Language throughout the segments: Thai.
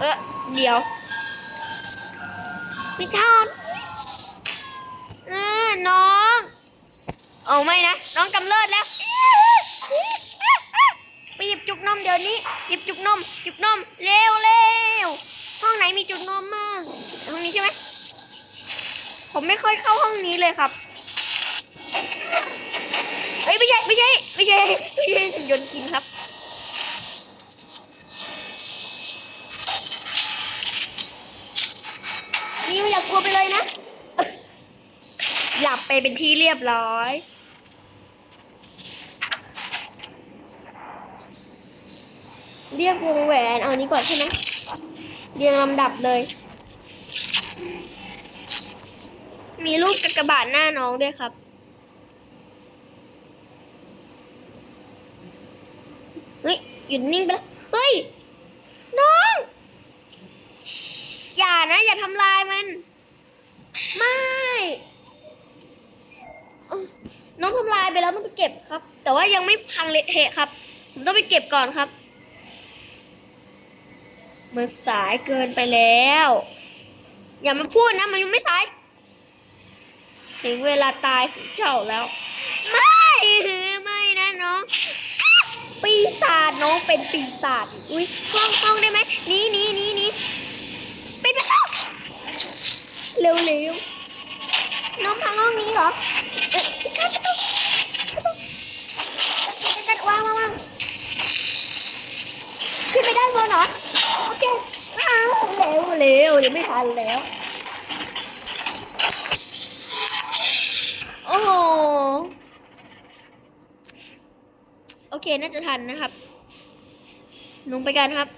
เออเดี๋ยวพี่ชอนเออน้อง เอาไม่นะ น้องกำเริบแล้วไปหยิบจุกนมเดี๋ยวนี้ หยิบจุกนม จุกนม เร็วเร็วห้องไหนมีจุกนมมากห้องนี้ใช่ไหมผมไม่ค่อยเข้าห้องนี้เลยครับเอ้ยไม่ใช่ไม่ใช่ไม่ใช่ไม่ใช่ยนต์กินครับ นิวอย่ากลัวไปเลยนะ หลับไปเป็นที่เรียบร้อย เรียกวงแหวน เอานี้ก่อนใช่ไหมเรียงลำดับเลย มีรูปกากบาทหน้าน้องด้วยครับเฮ้ยหยุดนิ่งไปแล้วเฮ้ย น้อง อย่านะ อย่าทำลาย มันไม่เอ้าน้องทำลายไปแล้วต้องไปเก็บครับ แต่ว่ายังไม่พังเละเทะครับ ผมต้องไปเก็บก่อนครับ มันสายเกินไปแล้ว อย่ามาพูดนะ มันยังไม่สาย ถึงเวลาตายของเจ้าแล้ว ไม่ไม่นะน้องอ้าวปีศาจน้องเป็นปีศาจ อุ้ยห้องห้องได้ไหมหนีหนีหนีหนีไปไปเอ้า เร็วเร็วน้องพังห้องนี้เหรอเอ๊ะที่ข้าประตูประตูจัดวางวางวางขึ้นไปด้านบนเหรอโอเคอ้าวเร็วเร็วยังไม่ทันแล้วโอ้โหโอเคน่าจะทันนะครับลงไปกันครับ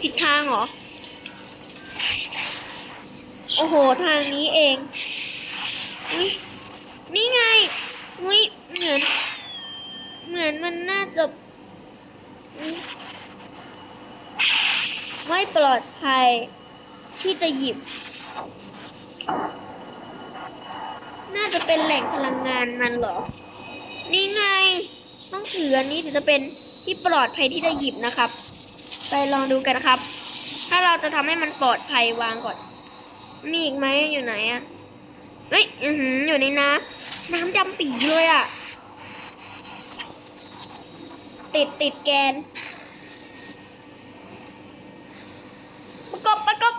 ผิดทางเหรอ โอ้โห ทางนี้เองอุ๊ยนี่ไงอุ้ยเหมือน เหมือนมันน่าจะไม่ปลอดภัยที่จะหยิบ น่าจะเป็นแหล่งพลังงานมันเหรอ นี่ไง ต้องถืออันนี้ถึงจะเป็นที่ปลอดภัยที่จะหยิบนะครับ ไปลองดูกันนะครับ ถ้าเราจะทำให้มันปลอดภัยวางก่อน มีอีกไหมอยู่ไหนอะเฮ้ยอืออยู่ในน้ำน้ำดำปีเลยอะติดติดแกน ประกบประกบ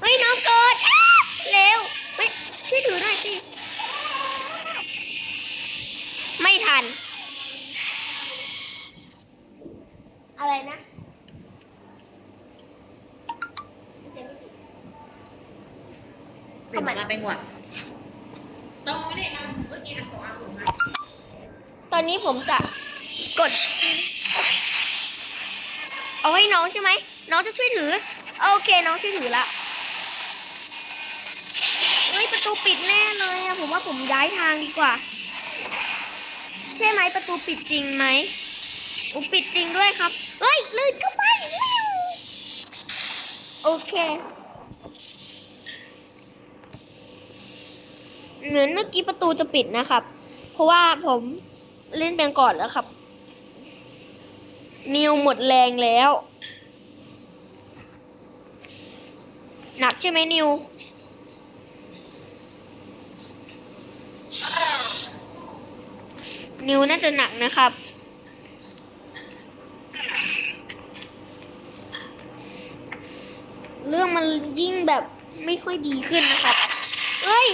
เฮ้ยน้องเกิดเร็วเฮ้ยช่วยถือหน่อยสิไม่ทัน อะไรนะเป็นมาเป็นหวัดต้องไม่ได้ทำเมื่อกี้นะของอาผมมาตอนนี้ผมจะกด เอาให้น้องใช่ไหม น้องจะช่วยถือ โอเค น้องช่วยถือละเฮ้ยประตูปิดแน่เลยอะผมว่าผมย้ายทางดีกว่า ใช่ไหมประตูปิดจริงไหมอุยปิดจริงด้วยครับ เฮ้ยลื่นเข้าไปเร็วโอเค เหมือนเมื่อกี้ประตูจะปิดนะครับ เพราะว่าผมเล่นเป็นก่อนแล้วครับ นิวหมดแรงแล้ว หนักใช่ไหมนิวนิวน่าจะหนักนะครับ เรื่องมันยิ่งแบบไม่ค่อยดีขึ้นนะครับเอ้ย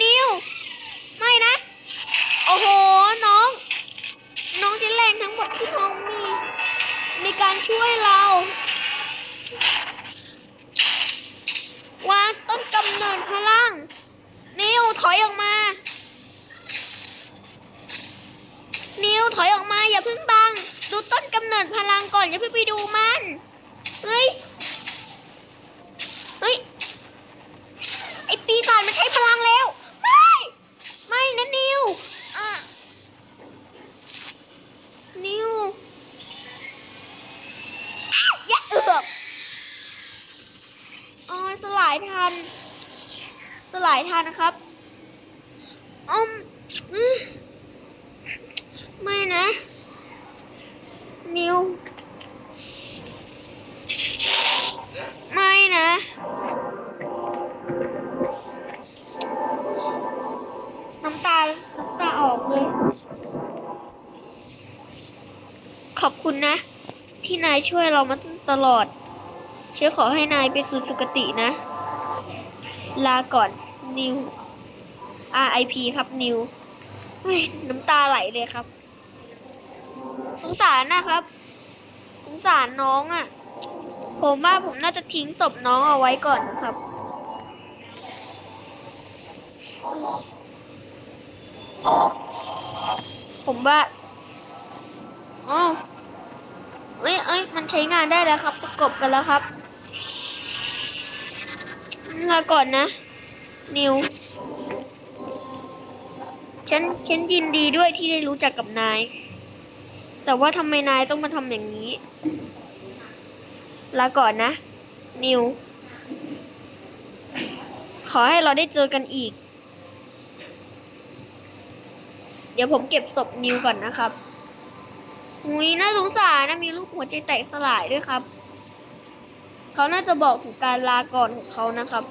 นิว ไม่นะ โอ้โห น้อง น้องใช้แรงทั้งหมดที่น้องมี ในการช่วยเรา วางต้นกำเนิดพลัง นิวถอยออกมา นิวถอยออกมาอย่าเพิ่งบัง ดูต้นกำเนิดพลังก่อนอย่าเพิ่งไปดูมัน เฮ้ย เฮ้ย ไอปีศาจ มันใช้พลังแล้ว ไม่ ไม่นะนิวอะนิวอ้าวอย่าเอือกโอ้ยสลายทัน สลายทันนะครับอมอืม ขอบคุณนะ ที่นายช่วยเรามาตลอด เชื่อขอให้นายไปสู่สุคตินะ ลาก่อนนิว RIP ครับนิวน้ำตาไหลเลยครับ สงสารนะครับ สงสารน้องอะ่ะ ผมว่าผมน่าจะทิ้งศพน้องเอาไว้ก่อนนะครับ ผมว่า อ๋อเอ้ยเอ้ยมันใช้งานได้แล้วครับ ประกบกันแล้วครับลาก่อนนะ นิว ฉัน ฉันยินดีด้วยที่ได้รู้จักกับนาย แต่ว่าทำไมนายต้องมาทำอย่างนี้ ลาก่อนนะ นิว ขอให้เราได้เจอกันอีก เดี๋ยวผมเก็บศพนิวก่อนนะครับ หุยน่าสงสารนะมีรูปหัวใจแตกสลายด้วยครับ เขาน่าจะบอกถึงการลาก่อนของเขานะครับ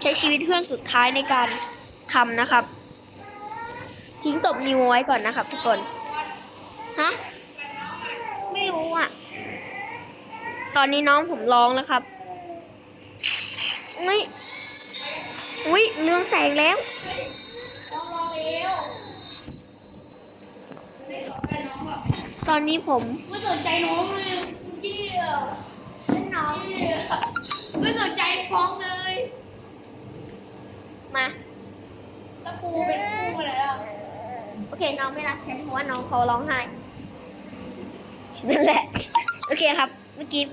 ใช้ชีวิตเพื่อนสุดท้ายในการทำนะครับ ทิ้งศพนิวไว้ก่อนนะครับ ทุกคนฮะไม่รู้อะ ตอนนี้น้องผมร้องแล้วครับอุ้ยอุ้ยเรืองแสงแล้ว ตอนนี้ผมไม่สนใจน้องเลยเยี่ยเล่นน้องไม่สนใจฟ้องเลย มาแล้วครูเป็นครูอะไรอะโอเค น้องไม่รักฉันเพราะว่าน้องเขาร้องไห้นั่นแหละ โอเคครับ เมื่อกี้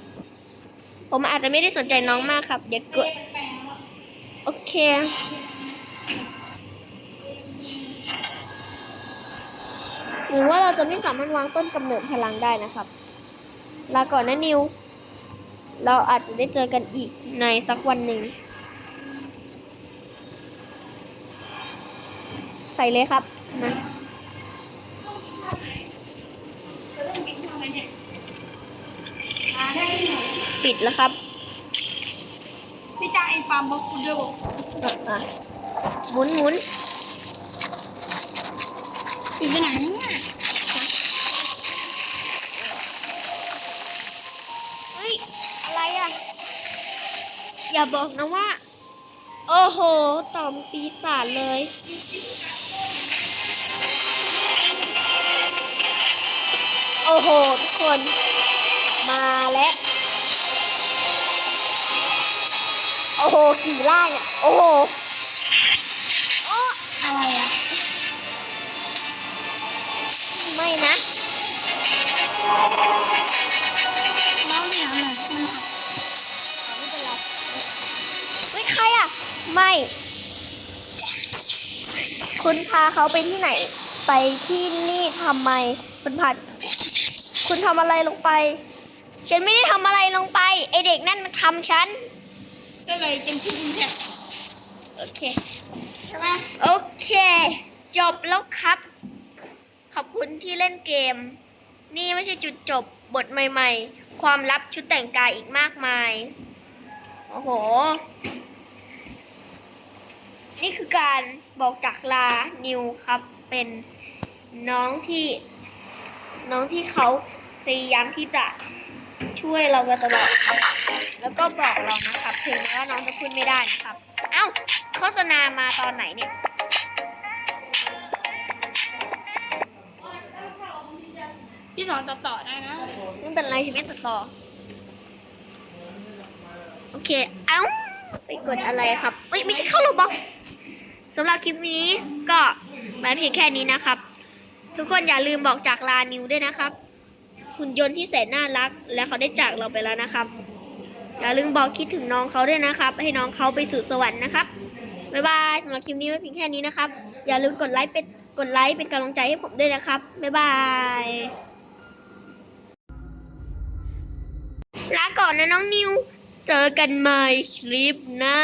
ผมอาจจะไม่ได้สนใจน้องมากครับ เดี๋ยวกดโอเค หรือว่าเราจะไม่สามารถวางต้นกำเนิดพลังได้นะครับ ลาก่อนนะนิว เราอาจจะได้เจอกันอีกในสักวันหนึ่ง ใส่เลยครับมาปิดแล้วครับ พี่จ้าไอ้ฟาร์มบล็อกคุณด้วยบอกอะอะหมุนหมุนปิดไปไหนเนี่ย อย่าบอกนะว่า โอ้โหต่อมปีศาจเลย โอ้โห ทุกคน มาแล้ว โอ้โห กี่ล่างอะ โอ้โหโอ้อะไรอะ ไม่นะ รอะ ไม่ คุณพาเขาไปที่ไหน ไปที่นี่ทำไม คุณผัด คุณทำอะไรลงไป ฉันไม่ได้ทำอะไรลงไปไอเด็กนั่นมันทำฉัน ก็เลยเป็นชื่อคุณแทนโอเคใช่ไหมโอเค จบแล้วครับ ขอบคุณที่เล่นเกม นี่ไม่ใช่จุดจบบทใหม่ ๆ ความลับชุดแต่งกายอีกมากมาย โอ้โห นี่คือการบอกจากลานิวครับ เป็นน้องที่ น้องที่เขาพยายามที่จะช่วยเรามาตลอดแล้วก็บอกเรานะครับ ถึงแม้ว่าน้องจะพูดไม่ได้นะครับ เอ้า โฆษณามาตอนไหนเนี่ย พี่สอนต่อต่อได้นะไม่เป็นไรฉันไม่ตัดต่อ โอเค เอ้า ไปกดอะไรครับเอ้ย ไม่ใช่เข้าโรบอก สำหรับคลิปนี้ก็มาเพียงแค่นี้นะครับ ทุกคนอย่าลืมบอกจากลานิวด้วยนะครับ หุ่นยนต์ที่แสนน่ารัก และเขาได้จากเราไปแล้วนะครับ อย่าลืมบอกคิดถึงน้องเขาด้วยนะครับ ให้น้องเขาไปสู่สวรรค์นะครับบ๊ายบายสำหรับคลิปนี้ไว้เพียงแค่นี้นะครับ อย่าลืมกดไลค์เป็นกดไลค์เป็นกำลังใจให้ผมด้วยนะครับบ๊ายบายลาก่อนนะน้องนิว เจอกันใหม่คลิปหน้า